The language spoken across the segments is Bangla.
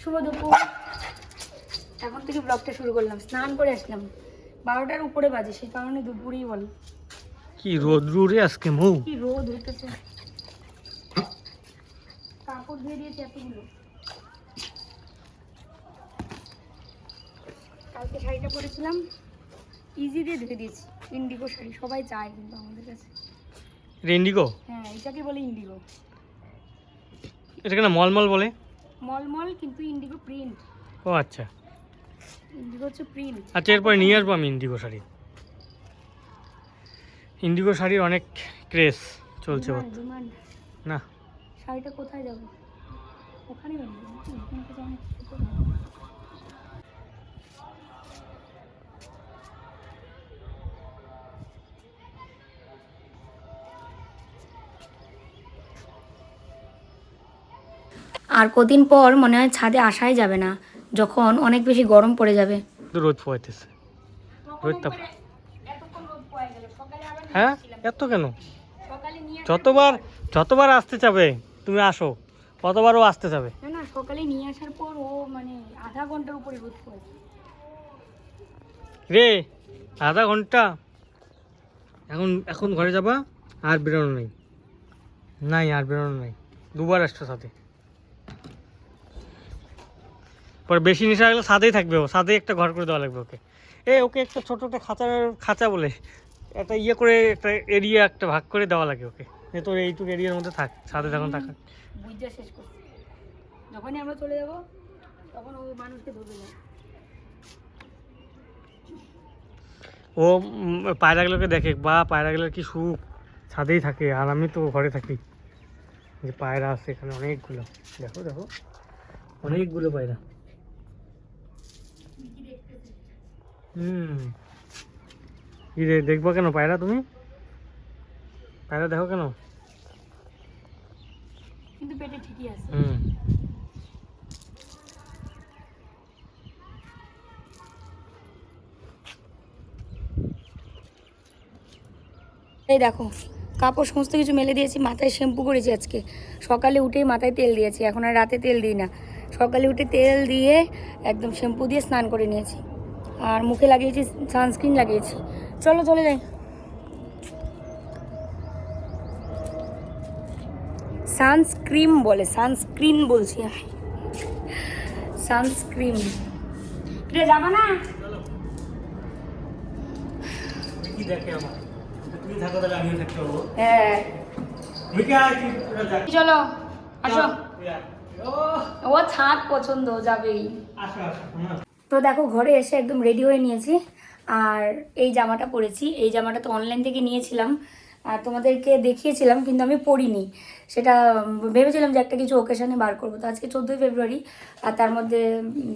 শুভ দুপুর। এখন থেকে ব্লগটা শুরু করলাম স্নান করে আসলাম। বারোটার উপরে বাজে সেই কারণে দুপুরেই বল। কি রোদ্রু রে আজকে মৌ? কি রোদ হইতেছে কাপড় ধুয়ে দিয়েছি এতগুলো। কালকে শাড়িটা পরেছিলাম ইজি দিয়ে ধুয়ে দিয়েছি। ইন্ডিগো শাড়ি সবাই চায় কিন্তু আমাদের কাছে। ইন্ডিগো হ্যাঁ এটাকে বলে ইন্ডিগো এটাকে না মলমল বলে? মলমল কিন্তু ইন্ডিগো প্রিন্ট। ও আচ্ছা। ইন্ডিগো হচ্ছে প্রিন্ট। আচ্ছা এরপরে নিয়ে আসব আমি ইন্ডিগো শাড়ি ইন্ডিগো শাড়ির অনেক ক্রেজ চলছে না। শাড়িটা কোথায় যাব? ওখানে আর কদিন পর মনে হয় ছাদে আসাই যাবে না যখন অনেক বেশি গরম পড়ে যাবে। তো রোদ পোয়াইতেছে রোদ তাপ হ্যাঁ? এত কেন? সকালে নিয়ে যতবার যতবার আসতে চাবে তুমি আসো। ততবারও আসতে চাবে না না সকালে নিয়ে আসার পর ও মানে আধা ঘণ্টার উপরে রোদ পড়েছে রে আধা ঘণ্টা? এখন এখন ঘরে যাবা আর বেরোনো নেই। নাই আর বেরোনো নাই। দুবার আসছো সাথে পরে বেশি নেশা গেলে সাথেই থাকবে ও সাথেই একটা ঘর করে দেওয়া লাগবে ওকে। এ ওকে একটা ছোটো একটা খাঁচা খাঁচা বলে একটা ইয়ে করে একটা এরিয়া একটা ভাগ করে দেওয়া লাগে ওকে। যে তোর এইটুকু এরিয়ার মধ্যে থাক সাথে তখন থাকা। শেষ করছে। যখনই আমরা চলে যাব তখন ও মানুষকে ধরবে না। ও পায়রাগুলোকে দেখে বা পায়রাগুলোর কি সুখ। ছাদেই থাকে আর আমি তো ঘরে থাকি। যে পায়রা আছে এখানে অনেকগুলো। দেখো দেখো। অনেকগুলো পায়রা। হুম। কি রে দেখব কেন পায়রা তুমি? পায়রা দেখো কেন? কিন্তু পেটে ঠিকই আছে। হুম। এই দেখো। কাপড় সমস্ত কিছু মেলে দিয়েছি মাথায় শ্যাম্পু করেছি আজকে। সকালে উঠেই মাথায় তেল দিয়েছি এখন আর রাতে তেল দিই না। সকালে উঠে তেল দিয়ে একদম শ্যাম্পু দিয়ে স্নান করে নিয়েছি। আর মুখে লাগিয়েছি সানস্ক্রিন লাগিয়েছি। চলো চলে যাই। সানস্ক্রিম বলে সানস্ক্রিন বলছি আমি। সানস্ক্রিন রে যাবা না কি দেখে আমার? থাকো তাহলে আমিও থাকতে পারব। হ্যাঁ। চলো আসো। ও। ছাদ পছন্দ যাবেই। তো দেখো ঘরে এসে একদম রেডি হয়ে নিয়েছি। আর এই জামাটা পরেছি। এই জামাটা তো অনলাইন থেকে নিয়েছিলাম। আর তোমাদেরকে দেখিয়েছিলাম কিন্তু আমি পরিনি। সেটা ভেবেছিলাম যে একটা কিছু ওকেশনে বার করব। তো আজকে চোদ্দোই ফেব্রুয়ারি আর তার মধ্যে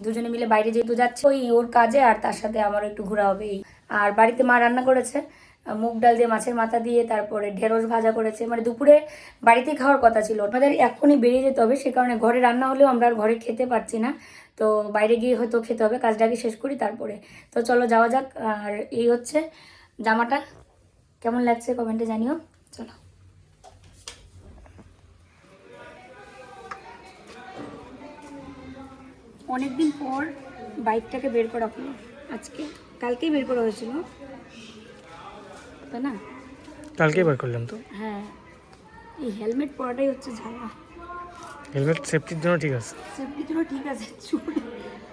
দুজনে মিলে বাইরে যেহেতু যাচ্ছে ওই ওর কাজে আর তার সাথে আমারও একটু ঘোরা হবে এই। আর বাড়িতে মা রান্না করেছে। মুগ ডাল দিয়ে মাছের মাথা দিয়ে, তারপরে ঢেঁড়স ভাজা করেছে। মানে দুপুরে বাড়িতে খাওয়ার কথা ছিল। আমাদের এখনই বেরিয়ে যেতে হবে, সে কারণে ঘরে রান্না হলেও আমরা আর ঘরে খেতে পারছি না। তো বাইরে গিয়ে হয়তো খেতে হবে কাজটাকে শেষ করি তারপরে। তো চলো যাওয়া যাক, আর এই হচ্ছে জামাটা। কেমন লাগছে কমেন্টে জানিও। চলো। অনেকদিন পর বাইকটাকে বের করা হলো। আজকে, কালকেই বের করা হয়েছিল। তাই না? কালকে বার করলাম তো? হ্যাঁ। এই হেলমেট পরাটাই হচ্ছে ঝালা হেলমেট সেফটির জন্য ঠিক আছে। সেফটির জন্য ঠিক আছে চুল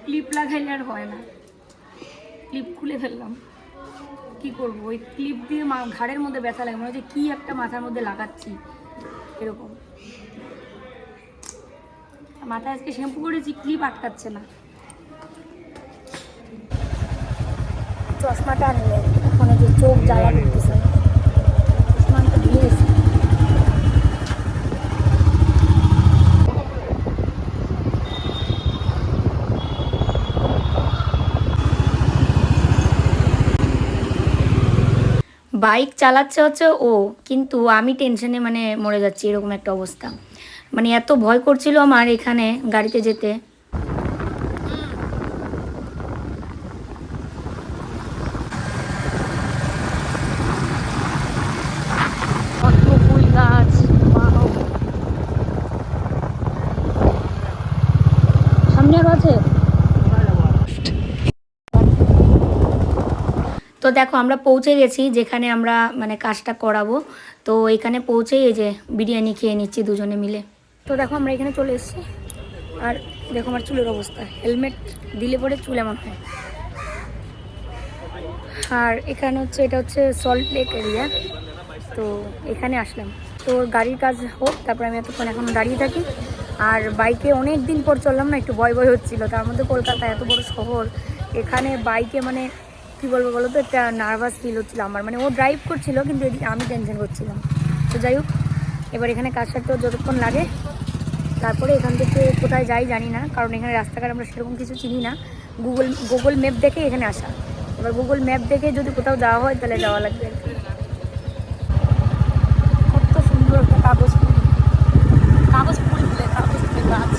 ক্লিপ লাগাইলে আর হয় না। ক্লিপ খুলে ফেললাম। কি করব? ওই ক্লিপ দিয়ে মা ঘাড়ের মধ্যে ব্যথা লাগে মনে হচ্ছে কি একটা মাথার মধ্যে লাগাচ্ছি। এরকম। মাথায় আজকে শ্যাম্পু করেছি ক্লিপ আটকাচ্ছে না। চশমাটা আনলে এখন এই যে চোখ জ্বালা করতেছে চশমা আনতে ভুলে গেছি বাইক চালাচ্ছে হচ্ছে ও, কিন্তু আমি টেনশনে মানে মরে যাচ্ছি, এরকম একটা অবস্থা। মানে এত ভয় করছিল আমার এখানে গাড়িতে যেতে কত ফুল গাছ wow! সামনে আরও দেখো, আমরা পৌঁছে গেছি, যেখানে আমরা মানে কাজটা করাবো। তো এখানে পৌঁছেই এই যে বিরিয়ানি খেয়ে নিচ্ছি দুজনে মিলে। তো দেখো, আমরা এখানে চলে এসেছি। আর দেখো আমার চুলের অবস্থা। হেলমেট দিলে পরে চুল এমন হয়। আর এখানে হচ্ছে, এটা হচ্ছে সল্ট লেক এরিয়া তো এখানে আসলাম। তো গাড়ির কাজ হোক, তারপরে আমি এতক্ষণ এখন দাঁড়িয়ে থাকি। আর বাইকে অনেক দিন পর চললাম না, একটু ভয় ভয় হচ্ছিল। তার মধ্যে কলকাতা এত বড় শহর। এখানে বাইকে মানে কী বলব বলো তো? একটা নার্ভাস ফিল হচ্ছিল আমার। মানে ও ড্রাইভ করছিল, কিন্তু এদিকে আমি টেনশন করছিলাম। তো যাই হোক, এবার এখানে কাজ সারতেও যতক্ষণ লাগে, তারপরে এখান থেকে কোথায় যাই জানি না, কারণ এখানে রাস্তাঘাট আমরা সেরকম কিছু চিনি না। গুগল গুগল ম্যাপ দেখে এখানে আসা। এবার গুগল ম্যাপ দেখে যদি কোথাও যাওয়া হয়, তাহলে যাওয়া লাগবে। কত সুন্দর একটা কাগজ কাগজ ফুল কাগজ গাছ।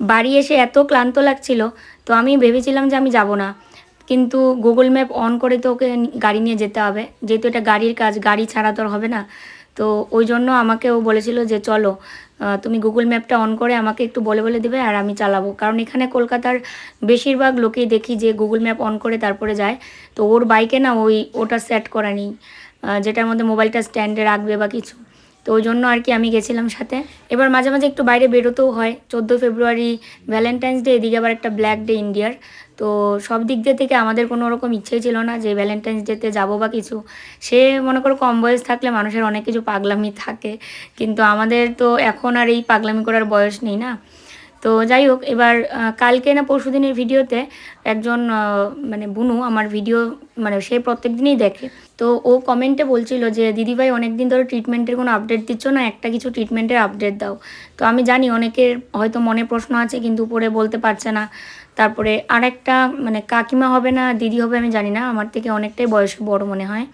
বাড়ি এসে এত ক্লান্ত লাগছিল, তো আমি ভেবেছিলাম যে আমি যাব না। কিন্তু গুগল ম্যাপ অন করে তো ওকে গাড়ি নিয়ে যেতে হবে। যেহেতু এটা গাড়ির কাজ, গাড়ি ছাড়া তো হবে না। তো ওই জন্য আমাকে ও বলেছিল যে চলো তুমি গুগল ম্যাপটা অন করে আমাকে একটু বলে বলে দেবে আর আমি চালাবো। কারণ এখানে কলকাতার বেশিরভাগ লোকেই দেখি যে গুগল ম্যাপ অন করে তারপরে যায়। তো ওর বাইকে না ওই, ওটা সেট করা নেই। যেটার মধ্যে মোবাইলটা স্ট্যান্ডে রাখবে বা কিছু। তো ওই জন্য আর কি আমি গেছিলাম সাথে। এবার মাঝে মাঝে একটু বাইরে বেরোতেও হয়। চোদ্দ ফেব্রুয়ারি ভ্যালেন্টাইন্স ডে এদিকে আবার একটা ব্ল্যাক ডে ইন্ডিয়ার তো সব দিক দিয়ে থেকে আমাদের কোনো রকম ইচ্ছেই ছিল না যে ভ্যালেন্টাইন্স ডেতে যাব বা কিছু। সে মনে করো কম বয়স থাকলে মানুষের অনেক কিছু পাগলামি থাকে। কিন্তু আমাদের তো এখন আর এই পাগলামি করার বয়স নেই না। তো যাই হোক, এবার কালকে না পরশু দিনের ভিডিওতে একজন মানে বুনু আমার ভিডিও মানে সে প্রত্যেক দিনই দেখে। তো ও কমেন্টে বলছিল যে, দিদিভাই অনেক দিন ধরে ট্রিটমেন্টের কোনো আপডেট দিচ্ছ না? একটা কিছু ট্রিটমেন্টের আপডেট দাও। তো আমি জানি অনেকের হয়তো মনে প্রশ্ন আছে, কিন্তু উপরে বলতে পারছে না। তারপরে আর একটা মানে কাকিমা হবে না, দিদি হবে আমি জানি না, আমার থেকে অনেকটাই বয়সে বড় মনে হয়।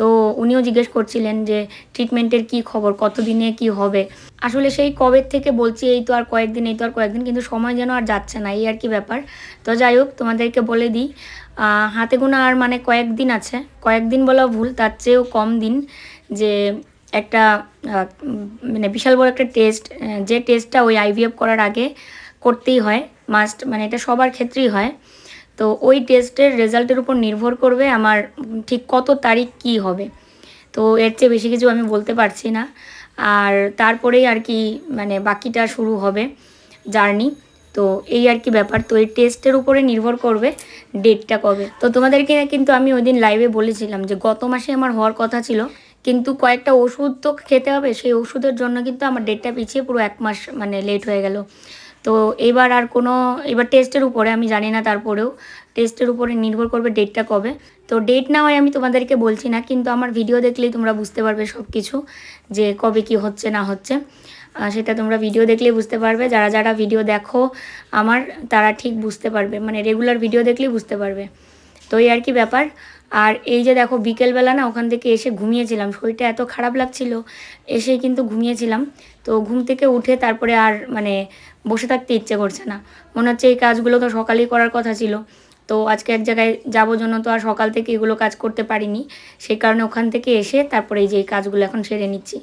তো উনিও জিজ্ঞেস করছিলেন যে ট্রিটমেন্টের কি খবর, কতদিনে কি হবে? আসলে সেই কবের থেকে বলছি, এই তো আর কয়েকদিন, এই তো আর কয়েকদিন, কিন্তু সময় যেন আর যাচ্ছে না, এই আর কি ব্যাপার। তো যাই হোক, তোমাদেরকে বলে দিই হাতে গোনা আর মানে কয়েকদিন আছে, কয়েকদিন বলা ভুল, তার চেয়েও কম দিন যে একটা মানে বিশাল বড় একটা টেস্ট যে টেস্টটা ওই আইভিএফ করার আগে করতেই হয় মাস্ট মানে এটা সবার ক্ষেত্রেই হয়। তো ওই টেস্টের রেজাল্টের উপর নির্ভর করবে আমার ঠিক কত তারিখ কি হবে। তো এর চেয়ে বেশি কিছু আমি বলতে পারছি না। আর তারপরেই আর কি মানে বাকিটা শুরু হবে জার্নি। তো এই আর কি ব্যাপার। তো এই টেস্টের উপরে নির্ভর করবে ডেটটা কবে। তো তোমাদেরকে কিন্তু আমি ওই দিন লাইভে বলেছিলাম যে গত মাসে আমার হওয়ার কথা ছিল। কিন্তু কয়েকটা ওষুধ তো খেতে হবে। সেই ওষুধের জন্য কিন্তু আমার ডেটটা পিছিয়ে পুরো এক মাস মানে লেট হয়ে গেল। তো এবার আর কোনো, এবার টেস্টের উপরে, আমি জানি না তারপরেও টেস্টের উপরে নির্ভর করবে ডেটটা কবে। তো ডেট না হয় আমি তোমাদেরকে বলছি না, কিন্তু আমার ভিডিও দেখলেই তোমরা বুঝতে পারবে সব কিছু যে কবে কি হচ্ছে, না হচ্ছে। সেটা তোমরা ভিডিও দেখলেই বুঝতে পারবে। যারা যারা ভিডিও দেখো, আমার, তারা ঠিক বুঝতে পারবে। মানে রেগুলার ভিডিও দেখলেই বুঝতে পারবে। তো এই আর কি ব্যাপার। আর এই যে দেখো বিকেলবেলা না ওখান থেকে এসে ঘুমিয়েছিলাম। শরীরটা এত খারাপ লাগছিল, এসেই কিন্তু ঘুমিয়েছিলাম। তো ঘুম থেকে উঠে তারপরে আর মানে বসে থাকতে ইচ্ছে করছে না। মনে হচ্ছে এই কাজগুলো তো সকালেই করার কথা ছিল। তো আজকে এক জায়গায় যাব জন্য তো আর সকাল থেকে এগুলো কাজ করতে পারিনি। সেই কারণে ওখান থেকে এসে তারপরে এই যে কাজগুলো এখন সেরে নিচ্ছি।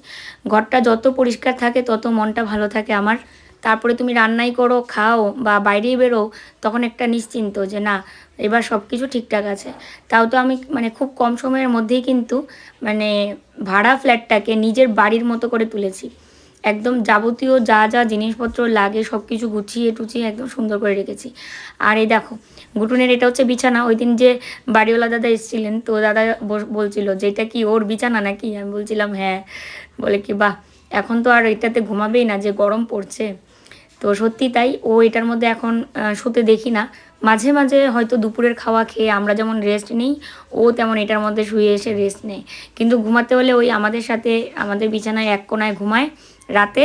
ঘরটা যত পরিষ্কার থাকে তত মনটা ভালো থাকে আমার। তারপরে তুমি রান্নাই করো, খাও বা বাইরেই বেরো, তখন একটা নিশ্চিন্ত যে না, এবার সব কিছু ঠিকঠাক আছে। তাও তো আমি মানে খুব কম সময়ের মধ্যেই কিন্তু মানে ভাড়া ফ্ল্যাটটাকে নিজের বাড়ির মতো করে তুলেছি। একদম যাবতীয় যা যা জিনিসপত্র লাগে সব কিছু গুছিয়ে টুচিয়ে একদম সুন্দর করে রেখেছি। আর এই দেখো গুটুনের এটা হচ্ছে বিছানা। ওই দিন যে বাড়িওয়ালা দাদা এসেছিলেন, তো দাদা বলছিল, যে এটা কি ওর বিছানা নাকি? আমি বলছিলাম হ্যাঁ। বলে কি, বাহ, এখন তো আর এটাতে ঘুমাবেই না, যে গরম পড়ছে। তো সত্যি তাই। ও এটার মধ্যে এখন শুতে দেখি না। মাঝে মাঝে হয়তো দুপুরের খাওয়া খেয়ে আমরা যেমন রেস্ট নিই, ও তেমন এটার মধ্যে শুয়ে এসে রেস্ট নেয় কিন্তু ঘুমাতে হলে ওই আমাদের সাথে, আমাদের বিছানায় এক কোনায় ঘুমায়। রাতে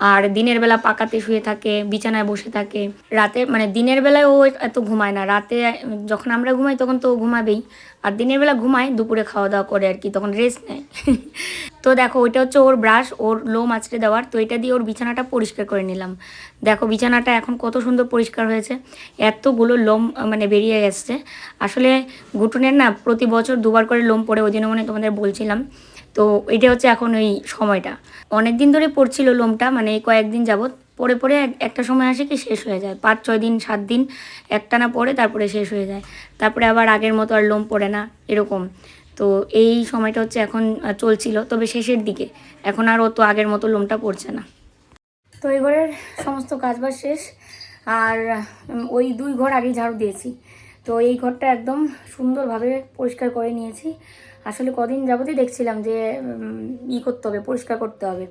আর দিনের বেলা পাকাতে শুয়ে থাকে, বিছানায় বসে থাকে। রাতে মানে দিনের বেলায় ও এত ঘুমায় না। রাতে, যখন আমরা ঘুমাই তখন তো ও ঘুমাবেই। আর দিনের বেলা ঘুমায়, দুপুরে খাওয়া দাওয়া করে আর কি, তখন রেস্ট নেয়। তো দেখো, ওইটা হচ্ছে ওর ব্রাশ ওর লোম আঁচড়ে দেওয়ার। তো এটা দিয়ে ওর বিছানাটা পরিষ্কার করে নিলাম। দেখো, বিছানাটা এখন কত সুন্দর পরিষ্কার হয়েছে। এতগুলো লোম মানে বেরিয়ে গেছে। আসলে, ঘুটুনের না প্রতি বছর দুবার করে লোম পড়ে, ওই জন্য মানে তোমাদের বলছিলাম। তো এটা হচ্ছে এখন ওই সময়টা। অনেক দিন ধরে পড়ছিল লোমটা মানে কয়েকদিন যাবৎ। পরে পরে একটা সময় আসে কি শেষ হয়ে যায়। পাঁচ, ছয় দিন, সাত দিন, একটানা পরে তারপরে শেষ হয়ে যায়। তারপরে আবার আগের মতো আর লোম পড়ে না, এরকম। তো এই সময়টা হচ্ছে এখন চলছিল, তবে শেষের দিকে। এখন আর অত আগের মতো লোমটা পড়ছে না। তো এই ঘরের সমস্ত কাজবাজ শেষ। আর ওই দুই ঘর আগেই ঝাড়ু দিয়েছি। তো এই ঘরটা একদম সুন্দরভাবে পরিষ্কার করে নিয়েছি। আসলে কদিন যাবতই দেখছিলাম যে ই করতে হবে, পরিষ্কার করতে হবে।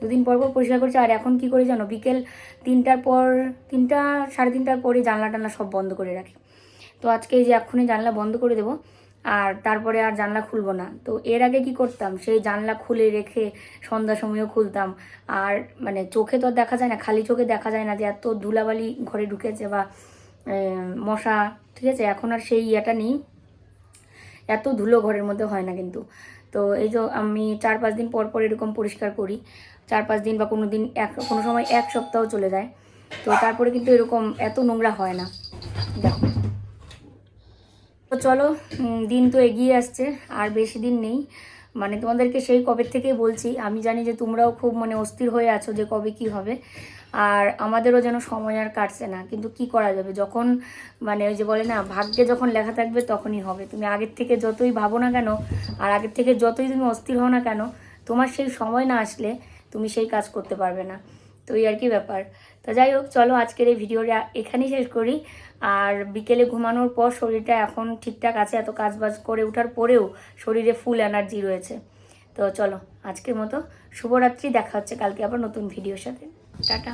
দুদিন পর পর পরিষ্কার করছি, আর এখন কি করি জানো, বিকেল তিনটার পর, তিনটা, সাড়ে তিনটার পরে জানলা টানলা সব বন্ধ করে রাখি। তো আজকে যে এক্ষুনি জানলা বন্ধ করে দেবো, আর তারপরে আর জানলা খুলবো না। তো এর আগে কি করতাম, সেই জানলা খুলে রেখে সন্ধ্যার সময়ও খুলতাম। আর মানে চোখে তো আর দেখা যায় না, খালি চোখে দেখা যায় না যে এত ধুলাবালি ঘরে ঢুকেছে বা মশা, ঠিক আছে? এখন আর সেই ইয়েটা নেই। এত ধুলো ঘরের মধ্যে হয় না কিন্তু। তো এই যে আমি চার পাঁচ দিন পর পর এরকম পরিষ্কার করি। চার পাঁচ দিন বা কোনো দিন এক, কোনো সময় এক সপ্তাহ চলে যায়। তো তারপরে কিন্তু এরকম এত নোংরা হয় না। দেখো। তো চলো দিন তো এগিয়ে আসছে, আর বেশি দিন নেই। মানে তোমাদেরকে সেই কবে থেকেই বলছি, আমি জানি যে তোমরাও খুব মানে অস্থির হয়ে আছো যে কবে কি হবে। আর আমাদেরও যেন সময় আর কাটছে না। কিন্তু কি করা যাবে? যখন মানে ওই যে বলে না, ভাগ্যে যখন লেখা থাকবে তখনই হবে। তুমি আগের থেকে যতই ভাবো না কেন, আর আগের থেকে যতই তুমি অস্থির হও না কেন, তোমার সেই সময় না আসলে তুমি সেই কাজ করতে পারবে না। তো এই আর কি ব্যাপার। তো যাই হোক, চলো আজকের এই ভিডিওটা এখানেই শেষ করি। আর বিকেলে ঘুমানোর পর শরীরটা এখন ঠিকঠাক আছে, এত কাজ বাজ করে ওঠার পরেও শরীরে ফুল এনার্জি রয়েছে। তো চলো, আজকের মতো শুভরাত্রি, দেখা হচ্ছে কালকে আবার নতুন ভিডিওর সাথে। টাটা।